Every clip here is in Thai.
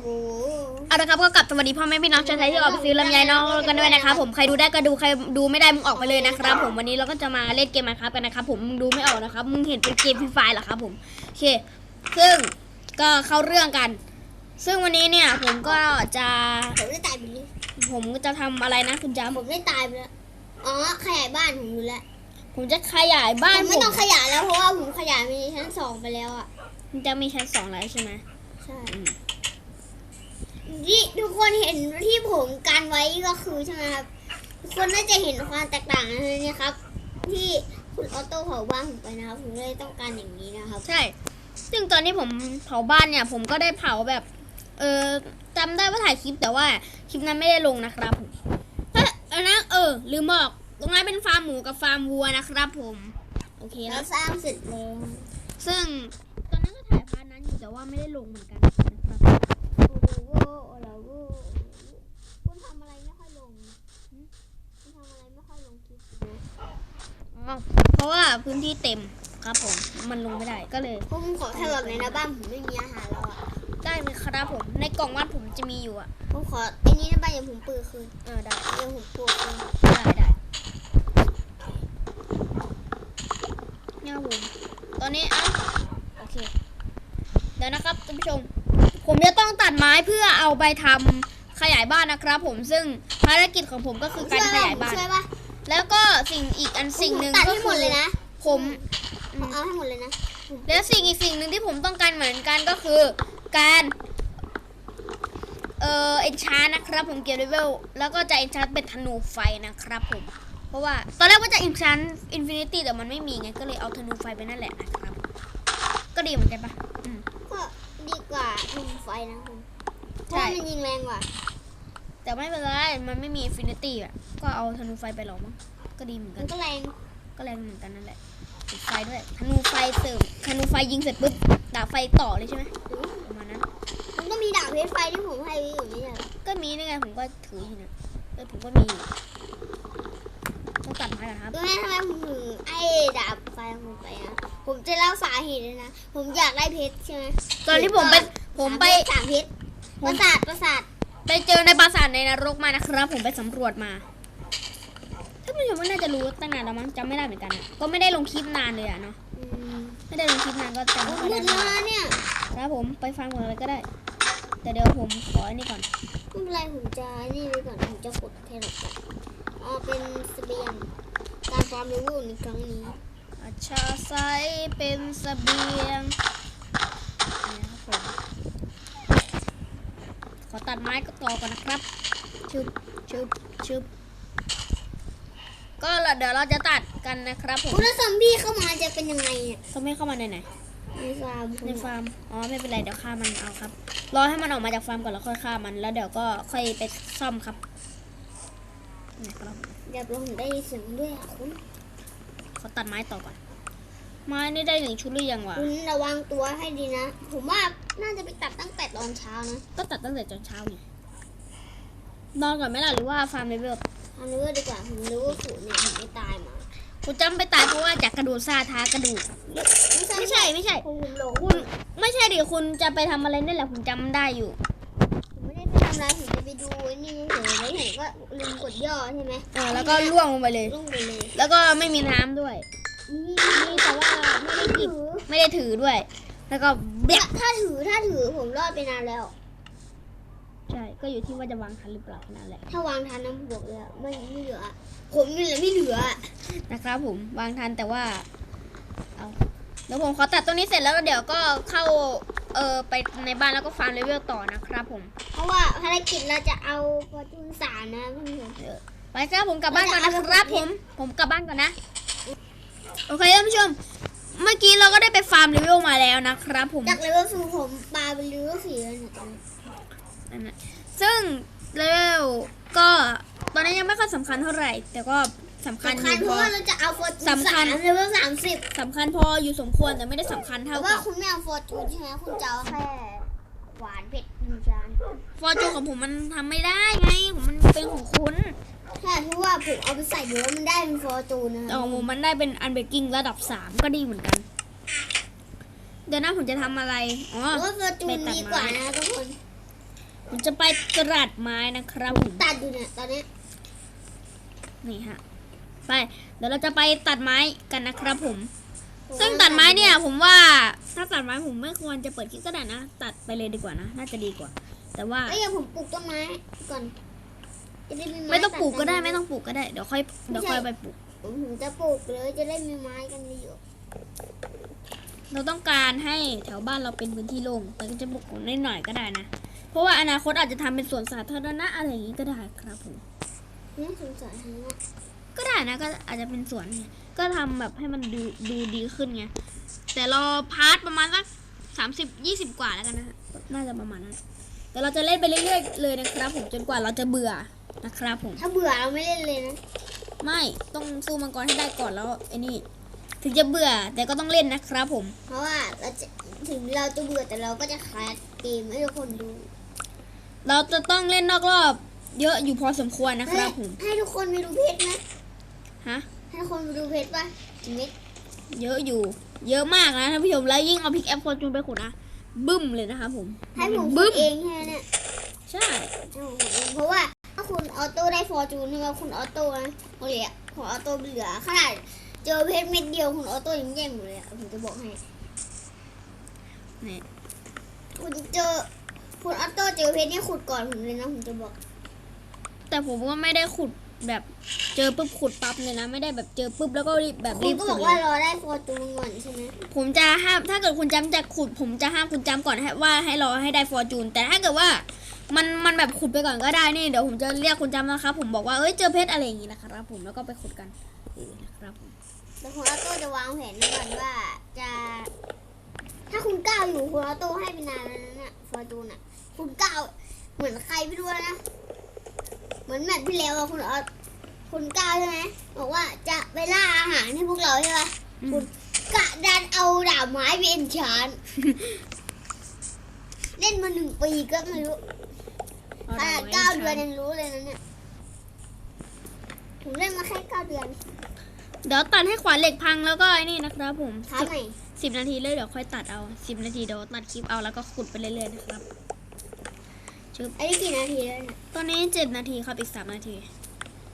โหเอาละครับก็กลับสวัสดีพ่อแม่พี่น้องชาวไทยที่ออกไปซื้อลำไยน้องกันด้วยนะครับผมใครดูได้ก็ดูใครดูไม่ได้มึงออกไปเลยนะครับ ผมวันนี้เราก็จะมาเล่นเกมมาครับกันนะครับผมมึงดูไม่ออกนะครับมึงเห็นเป็นเกมฟรีไฟล์เหรอครับผมโอเค ซึ่งก็เข้าเรื่องกัน ซึ่งวันนี้เนี่ยผมก็จะผมได้ตายไปเลยผมก็จะทำอะไรนะคุณจผมได้ตายไปแล้วอ๋อขยายบ้านผมดูแล้วำผมจะขยายบ้าผนมผไม่มต้องขยายแล้วเพราะว่าผมขยายมีชั้นสองไปแล้วอะมันจะมีชั้นสองแล้วใช่ไหมใช่ ที่ทุกคนเห็นที่ผมกันไว้ก็คือใช่ไหมครับ ทุกคนน่าจะเห็นความแตกต่างนะเนี่ยครับ ที่คุณออโต้เผาบ้านผมไปนะครับผมเลยต้องการอย่างนี้นะครับ ใช่ ซึ่งตอนที่ผมเผาบ้านเนี่ย ผมก็ได้เผาแบบ เออจำได้ว่าถ่ายคลิปแต่ว่าคลิปนั้นไม่ได้ลงนะครับผมเอ้ยเออนะเออลืมบอก ตรงนั้นเป็นฟาร์มหมูกับฟาร์มวัวนะครับ ผม โอเคคแล้รัวบสร้างเสร็จแล้วซึ่งตอนนั้นก็ถ่ายพาร์ทนั้นอยู่แต่ว่าไม่ได้ลงเหมือนกัน นะครับโอ้โหโอ้โหคุณทำอะไรไม่ค่อยลงหึคุณทำอะไรไม่ค่อยลงคลิปเลยอ๋อเพราะว่าพื้นที่เต็มครับผม มันลงไม่ได้ก็เลยผมขอแค่แบบในนะบ้านผมไม่มีอาหารแล้วอะได้เลยครับผม ในกล่องวัดผมจะมีอยู่อะผมขอไอ้นี้นะบ้านอย่าผมปืนคืนเออได้อย่าผมปลวกคืนได้ได้เนี่ยครับผมตอนนี้เอ้าโอเคเดี๋ยวนะครับท่านผู้ชม ผมจะต้องตัดไม้เพื่อเอาไปทำขยายบ้านนะครับ ผมซึ่งภารกิจของผมก็คือการขยายบ้าน ช่วยปะแล้วก็สิ่งอีกอันสิ่งหนึ่งตัดก็ให้หมคืดเลยนะผมผมเอาให้หมดเลยนะแล้วสิ่งอีกสิ่งหนึ่งที่ผมต้องการเหมือนกันก็คือการเอ่อเอนชานะครับ ผมเกียร์เลเวลแล้วก็จะเอนชาเป็นธนูไฟนะครับผมเพราะว่าตอนแรกว่าจะเอนชาอินฟินิตี้แต่มันไม่มีไงก็เลยเอาธนูไฟไปนั่นแหละนะครับ ก็ดีเหมือนกันปะอืม ก็ ดีกว่าลุมไฟนะคุณเพใช่ราะว่ามันยิงแรงกว่า แต่ไม่เป็นไร มันไม่มีอินฟินิตี้อะ ก็เอาธนูไฟไปหรอกมั้ง ก็ดีเหมือนกัมันน ก็แรงก็แรงเหมือนกันนั่นแหละติดไฟด้วย ธนูไฟเสริม ธนูไฟยิงเสร็จปุ๊บดาบไฟต่อเลยใช่ไหมประมาณนั้น มันก็มีดาบเพชรไฟที่ผมให้ไว้อยู่นี่แหละก็มีนี่ไงผมก็ถืออยู่เนี่ยเออผมก็มีอยู่ ต้องตัดไม้ก่อนครับรู้ไหมทำไมผมถึงไอ้ดาบไฟของผมไปนะผมจะเล่าสาเหตุเลยนะ ผมอยากได้เพชรใช่ไหมตอนที่ผมไปผมไปสามเพชรประสาทประสาทไปเจอในปราสาทในนรกมานะครับ ผมไปสำรวจมาท่านผู้ชมก็น่าจะรู้ตั้งนานแล้วมั้งจำไม่ได้เหมือนกันอะก็ไม่ได้ลงคลิปนานเลยอะเนาะอืมไม่ได้ลงคลิปนานก็จำโอ้ไม่ค่อยมืได้ดแล้วนะเนี่ยครับผมไปฟังก่อนเลยก็ได้ แต่เดี๋ยวผมขออันนี้ก่อนไม่เป็นไรผมจะนี่ไว้ก่อนผมจะกดแค่หลอดก่อน เอาเป็นเสบียงการฟาร์มเลเวลในครั้งนี้อาชาไซเป็นเสบียงนี่ครับผมขอตัดไม้ก็ต่อก่อนนะครับชึบชึบชึบก็เดี๋ยวเราจะตัดกันนะครับผมคุณถ้าซอมบี้เข้ามาจะเป็นยังไงเนี่ยเขาไม่เข้ามาในไหนในฟาร์มคุณในฟาร์มอ๋อไม่เป็นไรเดี๋ยวฆ่ามันเอาครับรอให้มันออกมาจากฟาร์มก่อนแล้วค่อยฆ่ามันแล้วเดี๋ยวก็ค่อยไปซ่อมครับ นะครับเดี๋ยวผมได้ยินเสียงด้วยอะคุณขอตัดไม้ต่อก่อน ไม้นี่ได้หนึ่งชุดหรือยังวะคุณระวังตัวให้ดีนะ ผมว่าน่าจะไปตัดตั้งแต่ตอนเช้านะ ก็ตัดตั้งแต่ตอนเช้าไงนอนก่อนไหมล่ะหรือว่าฟาร์มเลเวลทำเลเวลดีกว่าผมรู้ว่าสูเนี่ยผมไม่ตายมากูจำไปตายเพราะว่าจากกระดูกซาท้ากระดูกไม่ใช่ไม่ใช่ผมหลงคุณไม่ใช่ดิคุณจะไปทำอะไรนี่แหละผมจำได้อยู่ผมไม่ได้ไปทำอะไรผมจะไป ดูไอ้นี่เฉยๆแล้วเห็นว่าลืมกดย่อใช่ไหมเออแล้วก็ล่วงลงไปเลย ลงไปเลย แล้วก็ไม่มีน้ำด้วย นี่นี่แต่ว่าไม่ได้หยิบถือไม่ได้ถือด้วย แล้วก็เบียถ้าถือถ้าถือผมรอดไปนานแล้ว ใช่ ก็อยู่ที่ว่าจะวางทันหรือเปล่าแค่นั้นแหละ ถ้าวางทันน้ำบวกเลยอะไม่ไม่เหลืออะผมนี่แหละไม่เหลืออะนะครับผมวางทันแต่ว่า เอา แล้วผมขอตัดตรงนี้เสร็จแล้วเดี๋ยวก็เข้าเออไปในบ้านแล้วก็ฟาร์มเลเวลต่อนะครับผม เพราะว่าภารกิจเราจะเอาฟอร์จูนสามนะเพื่อนไปครับผมกลับบ้านก่อนนะครับผม ผมกลับบ้านก่อนนะ โอเคท่านผู้ชม เมื่อกี้เราก็ได้ไปฟาร์มเลเวลมาแล้วนะครับผม จากเลเวลสูงผมปลาเป็นเลเวลสี่แล้วเนี่ยตอสีนะซึ่งเลเวลก็ตอนนี้ยังไม่ค่อยสำคัญเท่าไหร่ แต่ก็ สำคัญสำอคัญยู่เพพราะอ ว่าเราจะเอาฟอร์จูนสำคัสาญ มเลเวลสามสิบสำคัญพออยู่สมควรแต่ไม่ได้สำคัญแต่เท่าว่ากับคุณไม่เอาฟอร์จูนใช่ไหมคุณจะเอาแค่หวานเผ็ดหนึ่งจานฟอร์จูนของผมมันทำไม่ได้ไงผมมันเป็นของคุณใช่เพราะว่าผมเอาไปใส่เยอะมันได้เป็นฟอร์จูนนะคแต่รับของผมมันได้เป็นอันเบกกิ้งระดับสามก็ดีเหมือนกัน เดี๋ยวนะผมจะทำอะไรอ๋อ เพราะว่าฟอร์จูนไปตัดดีไม้กว่านะทุกคนฟผมจะไปตลาดไม้นะครับผมตัดอยู่เนี่ยตอนเนี้ยนี่ฮะ ไป เดี๋ยวเราจะไปตัดไม้กันนะครับผม ซึ่งตัดไม้เนี่ยผมว่าถ้าตัดไม้ผมไม่ควรจะเปิดคลิปก็ได้นะ ตัดไปเลยดีกว่านะ น่าจะดีกว่า แต่ว่าเอ้ยเดี๋ยวผมปลูกต้นไม้ก่อนจะได้มีไม้ไม่ต้องปลูกก็ได้ตัไม่ต้องปลูกก็ได้ เดี๋ยวค่อยเดี๋ยวค่อยไปปลูกผมจะปลูกเลยจะได้มีไม้กันเยอะเราต้องการให้แถวบ้านเราเป็นพื้นที่โล่งแต่ก็จะปลูกนิดหน่อยก็ได้นะ เพราะว่าอนาคตอาจจะทำเป็นสวนสาธารณะอะไรอย่างนี้ก็ได้ครับผมเนี่ยสงสารทั้งนั้น ก็ได้นะก็อาจจะเป็นสวนไงก็ทำแบบให้มันดูดูดีขึ้นไงแต่รอพาร์ทประมาณสักสามสิบยี่สิบกว่าแล้วกันนะฮะน่าจะประมาณนั้นแต่เราจะเล่นไปเรื่อยๆเลยนะครับ ผมจนกว่าเราจะเบื่อนะครับผมถ้าเบื่อเราไม่เล่นเลยนะไม่ต้องสู้มังกรให้ได้ก่อนแล้วไอ้นี่ถึงจะเบื่อแต่ก็ต้องเล่นนะครับผม เพราะว่าเราจะถึงเราจะเบื่อแต่เราก็จะแคสเกมให้ทุกคนดู เราจะต้องเล่นนอกรอบ เยอะอยู่พอสมควรนะครับผมให้ทุกคนไปดูเพชรนะ ฮะ ให้ทุกคนไปดูเพชรป่ะเม็ดเยอะอยู่ เยอะมากนะท่านผู้ชม แล้วยิ่งเอาพิกแอปฟอร์จูนไปขุดนะ บึ้มเลยนะครับผมให้ผมบึ้พูมดเองแค่นั้นเนี่ยใช่ให้ผมพูดเองเพราะว่าถ้าคุณออโต้ได้ฟอร์จูนใช่ไหมคุณออโต้นะโอ้ยอะของออโต้เหลือขนาดเจอเพชรเม็ดเดียวคุณออโต้ยังแย่งอยู่เลยอะผมจะบอกให้นี่คุณเจอคุณออโต้เจอเพชรเนี่ยขุดก่อนผมเลยนะผมจะบอก แต่ผมก็ไม่ได้ขุด แบบเจอปุ๊บขุดปั๊บเลยนะ ไม่ได้แบบเจอปุ๊บแล้วก็รีบแบบคุรีณบก็ขุบดอกเลว่ายรอได้ฟอร์จูนก่อนใช่ไหมผมจะห้ามถ้าเกิดคุณจำจะขุด ผมจะห้ามคุณจำก่อนให้ว่าให้รอให้ได้ฟอร์จูนแต่ถ้าเกิดว่ามันมันแบบขุดไปก่อนก็ได้นี่เดี๋ยวผมจะเรียกคุณจำนะครับผมบอกว่าเอ้ยเจอเพชรอะไรอย่างงี้นะครับผมแล้วก็ไปขุดกันเออนะครับผมแต่คุณออโต้จะวางแผนไว้ก่อนว่าจะ ถ้าคุณก้าวอยู่คุณออโต้ให้เป็นนานแล้วนะเนี่ยฟอร์จูนอะ คุณก้าวเหมือนใครไม่รู้นะเห มือนแมทที่แล้วอะคุณออคุณก้าวใช่ไหมบอกว่าจะไปล่าอาหารให้พวกเราใช่ไหมอืมคุณกะดันเอาดาบไม้ไปเอ็นชานเล่นมาหนึ่งปีก็ไม่รู้เอาขดนาอดไม้เก้าให้เดือนฉัยังรู้เลยนะเนี่ยผมเล่นมาแค่เก้าเดือน เดี๋ยวตัดให้ขวานเหล็กพังแล้วก็ไอ้นี่นะครับผมเท้าไหนสิบนาทีเลยเดี๋ยวค่อยตัดเอาสิบนาทีเดี๋ยวตัดคลิปเอาแล้วก็ขุดไปเรื่อยๆนะครับ อันนี้กี่นาทีแล้วเนี่ยตอนนี้เจ็ดนาทีครับอีกสามนาที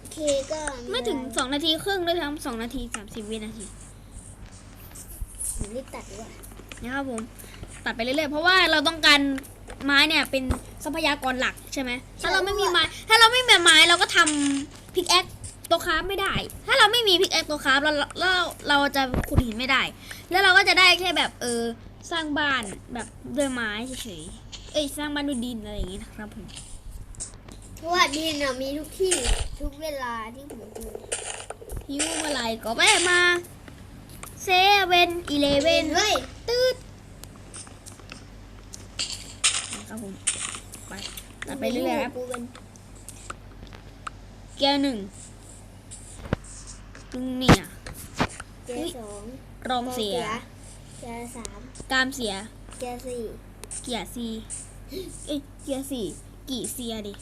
โอเคก็ไม่ถึงสองนาทีครึ่งด้วยซ้ำสองนาทีสามสิบวินาทีผมรีบตัดดีกว่านะครับผม ตัดไปเรื่อยๆ เพราะว่าเราต้องการไม้เนี่ยเป็นทรัพยากรหลักใช่ไหมถ้าเราไม่มีไม้ ถ้าเราไม่มีไม้เราก็ทำพิกแอคตัวคราฟไม่ได้ ถ้าเราไม่มีพิกแอคตัวคราฟเราเราเราจะขุดหินไม่ได้ แล้วเราก็จะได้แค่แบบเออสร้างบ้านแบบด้วยไม้เฉยๆเอ้ยสร้างบ้านด้วยดินอะไรอย่างงี้นะครับผมเพราะว่าดินน่ะมีทุกที่ทุกเวลาที่ผมเจอหิวเมื่อไหร่ก็แวะมาเซเว่นอีเลเว่นเฮ้ยตืดนะครับผมไปตัดไปเรื่อยๆครับกูเป็นแก้วหนึ่งลุงเนี่ยเกียร์สองรองเสียเกียร์สามกามเสียเกียร์สี่เกียร์ซี เอ้ยเกียร์สี่กี่เสียดิ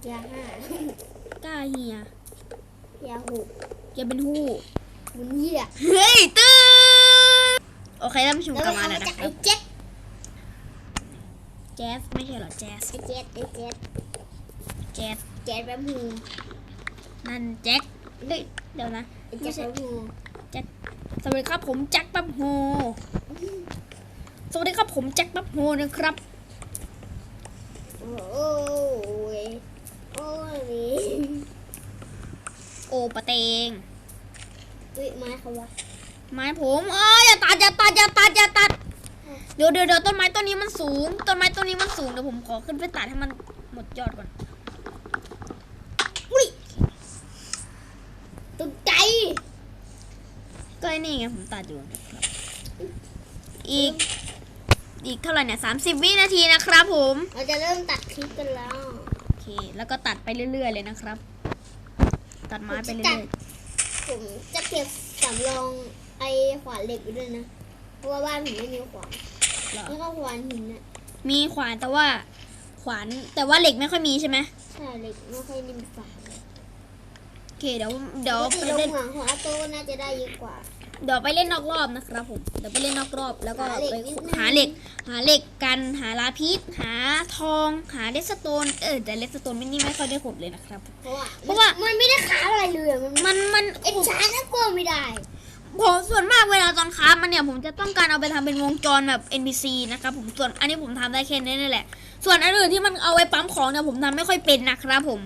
เกียร์ห้าก้าเฮียเกียร์หกเกียร์เป็นหู้บุญเหี้ยเฮ้ยตืดโอเคท่านผู้ชมแล้วกลับก็มาเอาแล้วมานะจากครัไอ้บเจ็ดแจ๊สไม่ใช่เหรอแจ๊สไอ้เจ็ดไอ้เจ็ดแจ๊สเจ็ดแบบหูนั่นแจ็คเฮ้ยเดี๋ยวนะไอ้เจ็ดแบบหูสวัสดีครับผมแจ็คปั๊บโฮ สวัสดีครับผมแจ็คปั๊บโฮนะครับโอ้ยโอ้ยโอปะเตงอุ้ยไม้เขาวะไม้ผมเอ้ยอย่าตัดอย่าตัดอย่าตัดอย่าตัดเดี๋ยวเดี๋ยวเดี๋ยวต้นไม้ต้นนี้มันสูงต้นไม้ต้นนี้มันสูงเดี๋ยวผมขอขึ้นไปตัดให้มันหมดยอดก่อนอุ้ยตกใจก็ไอ้นี่ไงผมตัดอยู่นะครับอีก อีกเท่าไหร่เนี่ยสามสิบวินาทีนะครับผม เราจะเริ่มตัดคลิปกันแล้วโอเค แล้วก็ตัดไปเรื่อย ๆ เลยนะครับ ตัดไม้ไปเรื่อยผมจะเก็บสำรองไอ้ขวานเหล็กไว้ด้วยนะ เพราะว่าบ้านผมไม่มีขวานๆเหรอแล้วก็ขวานหินน่ะมีขวานแต่ว่าขวานแต่ว่าเหล็กไม่ค่อยมีใช่ไหมใช่เหล็กไม่ค่อยนิ่มฝาเลยโอเคเดี๋ยวเดี๋ยวปกไปติลงเล่นเหมืองของอาโต้น่าจะได้เยอะกว่า เดี๋ยวไปเล่นนอกรอบนะครับผม เดี๋ยวไปเล่นนอกรอบแล้วก็ไปหาเหล็ก หาเหล็กกัน หาลาพิษ หาทอง หาเลสโตน เออแต่เลสโตนไม่นี่ไม่ค่อยได้ขุดเลยนะครับ เพราะว่าเพราะว่ามันไม่ได้ค้าอะไรเลยอะมันมันมันเอ็นชาร์นั่นก็ไม่ได้ ผมส่วนมากเวลาตอนค้ามันเนี่ยผมจะต้องการเอาไปทำเป็นวงจรแบบ NPC นะครับผมส่วนอันนี้ผมทำได้แค่นี้นี่แหละ ส่วนอันอื่นที่มันเอาไว้ปั๊มของเนี่ยผมทำไม่ค่อยเป็นนะครับผม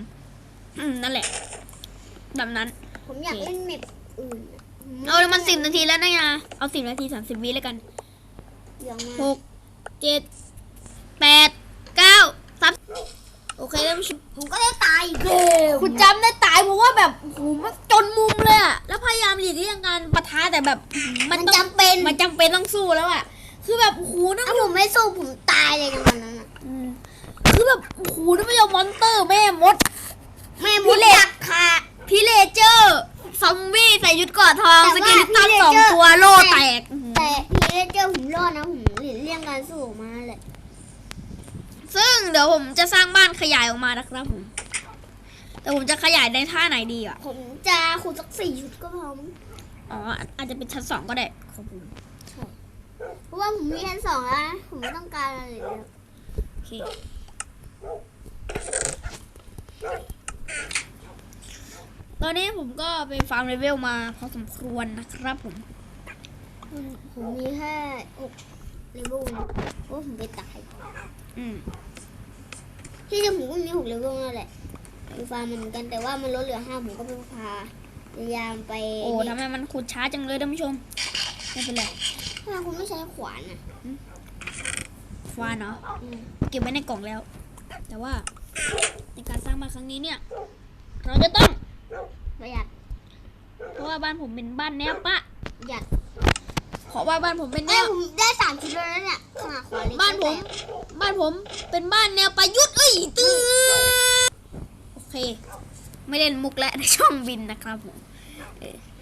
อืมนั่นแหละแบบนั้น ผมอยากเล่นเมปอื่นอะ เอาเลยมันสิบนาทีแล้วนะยาเอาสิบนาทีสามสิบวิแล้วกันเยอะมากหกเจ็ดแปดเก้าสามโอเคท่านผู้ชมผมก็ได้ตายอีกแล้วคุณจำได้ตายเพราะว่าแบบโอ้โหมันจนมุมเลยอะแล้วพยายามหลีกเลี่ยงการปะทะแต่แบบ มันต้องจำเป็นมันจำเป็นต้องสู้แล้วอะคือแบบโอ้โหนะถ้าผมไม่สู้ผมตายเลยในวันนั้นอะอืมคือแบบโอ้โหนั่นไม่ยอมมอนเตอร์แม่มด แม่พี่มดเล็กดักค่ะพิเลเจอร์ ซอมบี้ใส่ยุดเกอดทองแต่สว่ากิลิตันพี่สองเลเจอร์ ตัวโล่แต่แตกอื้อหือแต่พี่เลเจอร์ผมรอดนะผมหลีกเลี่ยงการสู้ออกมาเลยซึ่งเดี๋ยวผมจะสร้างบ้านขยายออกมานะครับผม แต่ผมจะขยายในท่าไหนดีอะ ผมจะขุดสักสี่ชุดก็พอมั้งอ๋อ อาจจะเป็นชั้นสองก็ได้ครับผมเพราะว่าผมมีแค่สองแล้วนะผมไม่ต้องการอะไรเลย โอเค ตอนนี้ผมก็ไปฟาร์มเลเวลมาพอสมควรนะครับผม ผมมีแค่หกเลเวลนะเพราะว่าผมไปตาย อืมที่จริงผมก็มีหกเลเวลนั่นแหละไปฟาร์มมันเหมือนกันแต่ว่ามันลดเหลือห้าผมก็ไปพาพยายามไปโอ้ทำไมมันขุดช้าจังเลยท่านผู้ชมไม่เป็นไรทำไมคุณไม่ใช้ขวานอะฟานเนาะอืมเก็บไว้ในกล่องแล้ว แต่ว่าในการสร้างบ้านครั้งนี้เนี่ย เราจะต้อง ประหยัด เพราะว่าบ้านผมเป็นบ้านแนวปะประหยัดเพราะว่าบ้านผมเป็นแนเอ้ยว ผมได้สามชุดแล้วนะเนี่ยขนาดขวานเล็กบ้านผม บ้านผมเป็นบ้านแนวประยุทธ์เอ้ยตื้อโอเค ไม่เล่นมุกแล้วในช่องบินนะครับผม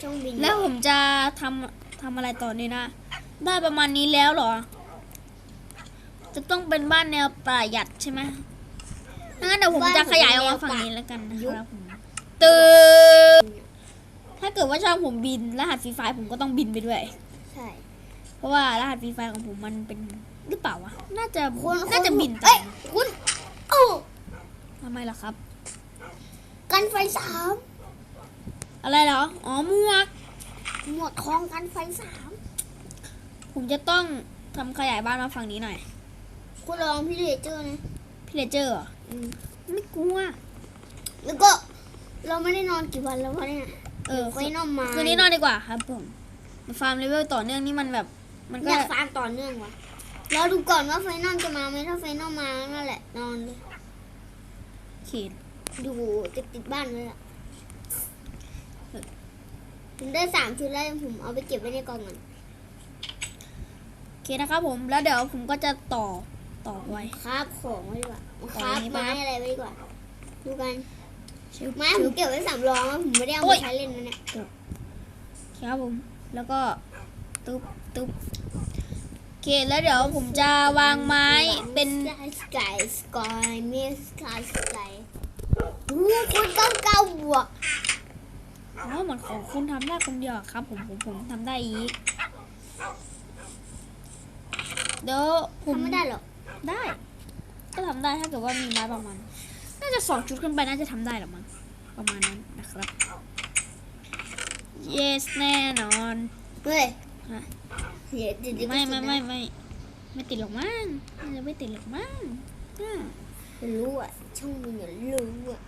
จงบินแล้วผมจะทำทำอะไรต่อนี่นะ ได้ประมาณนี้แล้วเหรอ จะต้องเป็นบ้านแนวประหยัดใช่ไหมงั้นเดี๋ยวผมจะขยายออกมาฝั่งนี้แล้วกันนะครับผม ตื้อถ้าเกิดว่าช่องผมบิน รหัสฟรีไฟล์ผมก็ต้องบินไปด้วย ใช่ เพราะว่ารหัสฟรีไฟล์ของผมมันเป็นหรือเปล่าวะ น่าจะคุณน่าจะบินเอ้ตายมคุณโอ้ทำไมล่ะครับ กันไฟสามอะไรเหรอ อ๋อหมวก หมวดทองกันไฟสามผมจะต้องทำขยายบ้านมาฝั่งนี้หน่อย คุณลองพี่เลเจอร์นะพี่เลเจอร์เหรออืมไม่กลัว แล้วก็ เราไม่ได้นอนกี่วันแล้ววะเนี่ยเออไฟนอมมาคืนนี้นอนดีกว่าครับผมมาฟาร์มเลเวลต่อเนื่องนี่มันแบบ มันอก็ยากฟาร์มต่อเนื่องวะเราดูก่อนว่าไฟนอมจะมาไหมถ้าไฟนอมมานั่นแหละนอนเลยเขีดอยู่ติดติดบ้านเลยอะผมได้สามชุดแล้วผมเอาไปเก็บไว้ในกล่องก่อนโอเคนะครับผมแล้วเดี๋ยวผมก็จะต่อต่อไว้คราบของไว้ดีกว่าคต่อราบนี้ไม้ปะอะไรไว้ดีกว่า ดูกันชึบ ไม้ผมเก็บไว้สำรองแล้วผมไม่ได้เอาโอ้มายใช้เล่นนะเนี่ยครับผม แล้วก็ตุ๊บตุ๊บโอเคแล้วเดี๋ยวผมจะวางไม้เป็นสกายสกายเมสกายสกายอู้คนเก้าเก้าบวกอ๋อเหมือนของคุณทำได้คนเดียวอะครับ ผมผมผมทำได้อีกเดี๋ยวผมทำไม่ได้หรอกได้ ก็ทำได้ถ้าเกิดว่ามีไม้ประมาณน่าจะสองชุดขึ้นไปน่าจะทำได้หรอมั้ง ประมาณนั้นนะครับ yes แน่นอนเฮ้ยฮะเดี๋ยวเดี๋ยวเดี๋ยวไม่ก็ไม่ติดนะไม่ไม่ไม่ติดหรอกมั้งน่าจะไม่ติดหรอกมั้งอ่า รู้อะช่องมึงอย่ารู้อะ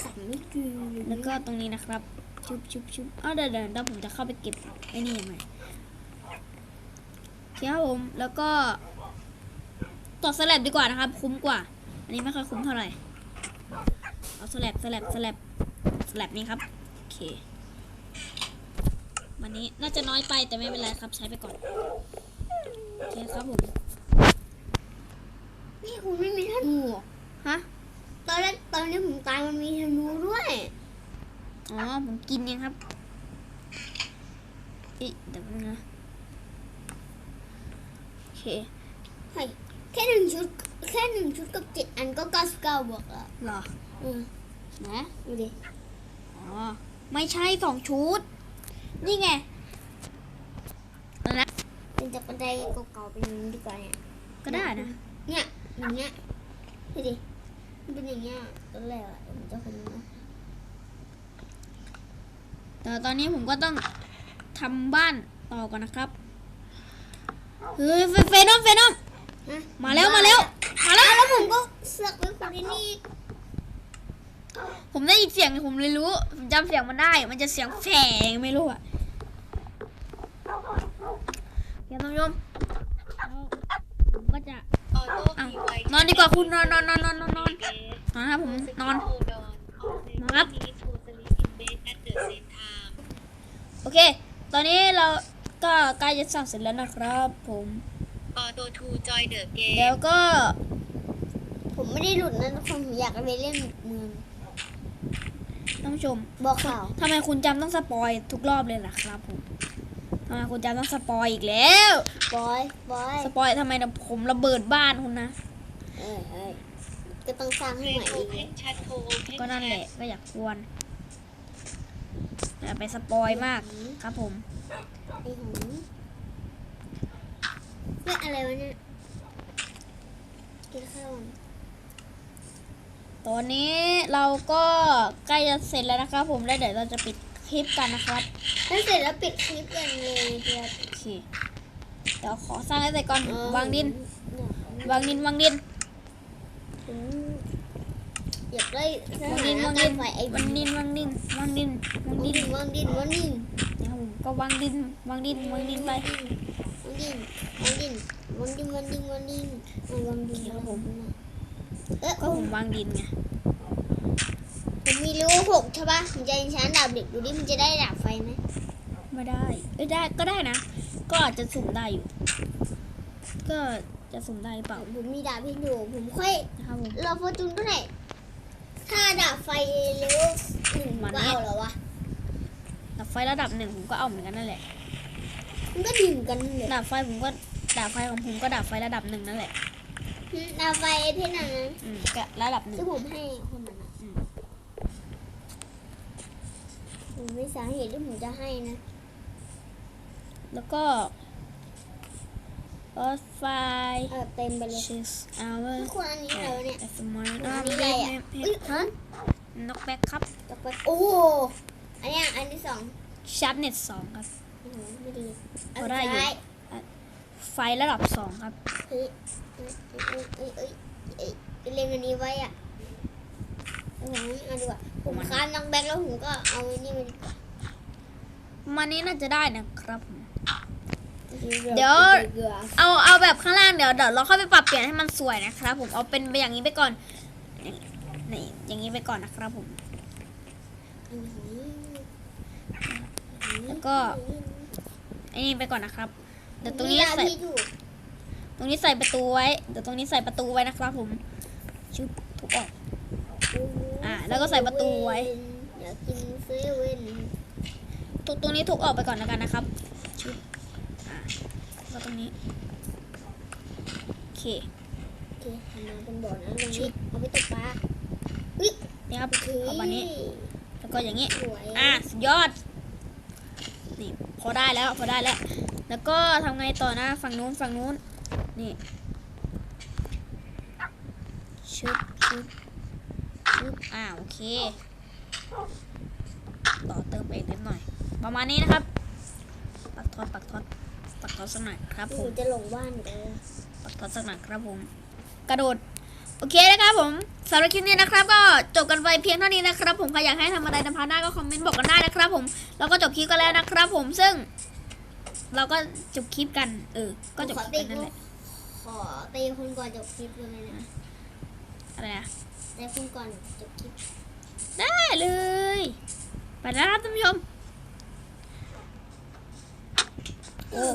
ขำไม่กือแล้วก็ตรงนี้นะครับ ชุบชุบชุบอ้าวเดี๋ยวเดี๋ยวเดี๋ยวผมจะเข้าไปเก็บไอ้นี่ยังไงโอเคครับผม แล้วก็ต่อสแลบดีกว่านะครับ คุ้มกว่า อันนี้ไม่ค่อยคุ้มเท่าไหร่ เอาสแลบสแลบสแลบ สแลบนี้ครับโอเค วันนี้น่าจะน้อยไปแต่ไม่เป็นไรครับใช้ไปก่อนโอเคครับผมนี่คุณไม่มีธนูเหรอฮะตอนแรกตอนนี้ผมตายมันมีธนูด้วย อ๋อผมกินยังครับเอ๊ะเดี๋ยวแป๊บนึงนะโอเคเฮ้ยแค่หนึ่งชุดแค่หนึ่งชุดกับเจ็ดอันก็เก้าสิบเก้าบวกแล้วเหรอเออนะดูดิอ๋อ ไม่ใช่สองชุด นี่ไงจากบันไดเก่าๆเป็นอย่างนี้ดีกว่าเนี่ย ก็ได้นะ เนี่ยอย่างเงี้ยดูดิมันเป็นอย่างเงี้ยตอนแรกอะมันจะคนนี้นะแต่ตอนนี้ผมก็ต้องทำบ้านต่อก่อนนะครับเฮ้ยเฟเฟนอมเฟนอมฮะมาแล้วมาแล้ว มาแล้วแล้วผมก็เสือกไปคนที่นี่ ผมได้ยินเสียงผมเลยรู้ผมจำเสียงมันได้ มันจะเสียงแฝงไม่รู้อะเดี๋ยวท่านผู้ชมผมก็จะออโต้อ้าวมีไว้นอนดีกว่าคุณนอนนอนนอนนอนนอนนอนนอนครับผมนอนนอนครับโอเค ตอนนี้เราก็ใกล้จะสร้างเสร็จแล้วนะครับผมออโต้ทูจอยเดอะเกเดี๋ยวก็ ผมไม่ได้หลุดนะทุกคนผมอยากไปเล่นเมือง ท่านผู้ชมบอกข่าวทำไมคุณจำต้องสปอยทุกรอบเลยล่ะครับผมทำไมคุณจำต้องสปอยอีกแล้ว บอยบอยสปอยทำไมนะผมระเบิดบ้านคุณนะ เอ้ยเอ้ยก็ต้องสร้างให้เรียใหนม่โออีกเพนแชทโทรโอเพนก็นั่นแหละก็อยากกวนอย่าไปสปอยมากครับผมไอ้หงเฮ้ยอะไรวะเนี่ยกินข้าวก่อน ตอนนี้เราก็ใกล้จะเสร็จแล้วนะครับ ผมแล้วเดี๋ยวเราจะปิดคลิปกันนะครับถ้าเสร็จแล้วปิดคลิปกันเลยเดียวโอเคเดี๋ยวขอสร้างให้เสร็จก่อนเออวางดินเนี่ยวางดิน วางดินผมอยากได้สวางถาดินนวางกาดิรนไฟไอ้วางดินวางดินวางดินวางวางดิดินนวางดินวางดินเนี่ยผมก็วางดินวางดินวางดินไปวางดินวางดินวางดินวางดินวางดินวางดินครับผม เออก็ผผมมวางดินไงผมมีรูหกใช่ปะผมจะยิงช้างดาบเด็กดูดิมันจะได้ดาบไฟไหมไม่ได้เอ้ยได้ก็ได้นะ ก็อาจจะสุ่มได้อยู่ ก็จะสุ่มได้หรือเปล่าผมมีดาบให้ดูผมค่อยนะครับผม รอฟอร์จูนเท่าไหร่ถ้าดาบไฟเร็วหนึ่งวันก็นี้เอาแล้ววะดับไฟระดับหนึ่งผมก็เอาเหมือนกันนั่นแหละมันก็ดิ่งกันเลยดาบไฟผมก็ดาบไฟของผมก็ดาบไฟระดับหนึ่งนั่นแหละ ดาบไฟที่นั่นนะอืมก็ระดับหนึ่งที่ผมให้คนนั้นนะอืมผมไม่สาเหตุที่ผมจะให้นะ แล้วก็รถไฟเออเต็มไปเลยชิสเอาทุกคนอันนี้อะไรวะเนี่ยเอฟมอนอันนี้อะไรอะเอ้ยฮะนกแบ็คครับตกไปโอ้โหอันเนี้ยอันที่สองชาร์จเน็ตสองครับโอ้โหไม่ดีพอได้อยู่นสุท้า ไฟระดับสองครับเฮ้ยเอ้ยเอ้ยเอ้ยเอ้ยเอ้ยเอ้ยเล็งอันนี้ไว้อะโอ้โหเอาดีกว่าผมมันค้านน้องแบ็คแล้วผมก็เอาอ้นี่มาดีกว่ามันนี้น่าจะได้นะครับเดี๋ยวเอาเอาแบบข้างล่างเดี๋ยวเดี๋ยวเราค่อยไปปรับเปลี่ยนให้มันสวยนะครับ ผมเอาเป็นไปอย่างนี้ไปก่อนนี่อย่างนี้ไปก่อนนะครับผมแล้วก็ไอ้นี่ไปก่อนนะครับ เดี๋ยวตรงนี้ใส่พี่ถูกตรงนี้ใส่ประตูไว้ เดี๋ยวตรงนี้ใส่ประตูไว้นะครับผม ชุบทุกออก อะแล้วก็ใส่ประตูไว้ อยากกินเซเว่นทุกตรงนี้ทุกออกไปก่อนแล้วกันนะครับชุบอะแล้วก็ตรงนี้ โอเค โอเคทำมาเป็นบ่อนะตรงนี้เอาไปตกปลาอุ๊ยนี่ครับโอเคเอาวันนี้ แล้วก็อย่างนี้ สวยอะสุดยอด นี่พอได้แล้วพอได้แล้ว แล้วก็ทำไงต่อนะฝั่งนู้นฝั่งนู้น นี่ชึบชึบชึบอ่าโอเค ต่อเติมไปอีกนิดหน่อย ประมาณนี้นะครับ ปักทอดปักทอดปักทอดสักหน่อยครับหผนูมจะลงบ้านเด้อปักทอดสักหน่อยครับผม กระโดด โอเคนะครับผมสำหรับคลิปนี้นะครับ ก็จบกันไปเพียงเท่านี้นะครับ ผมใครอยากให้ทำอะไรในพาร์ทหน้าก็คอมเมนต์บอกกันได้นะครับ ผมเราก็จบคลิปกันแล้วนะครับ ผมซึ่ง เราก็จบคลิปกัน เออ ก็จบขอคลิตีปกันนั่นแหละขอตีคุณก่อนจบคลิปเลยนะอะไรนะตีคุณก่อนจบคลิป ได้เลยไปแล้วครับท่านผู้ชมเออ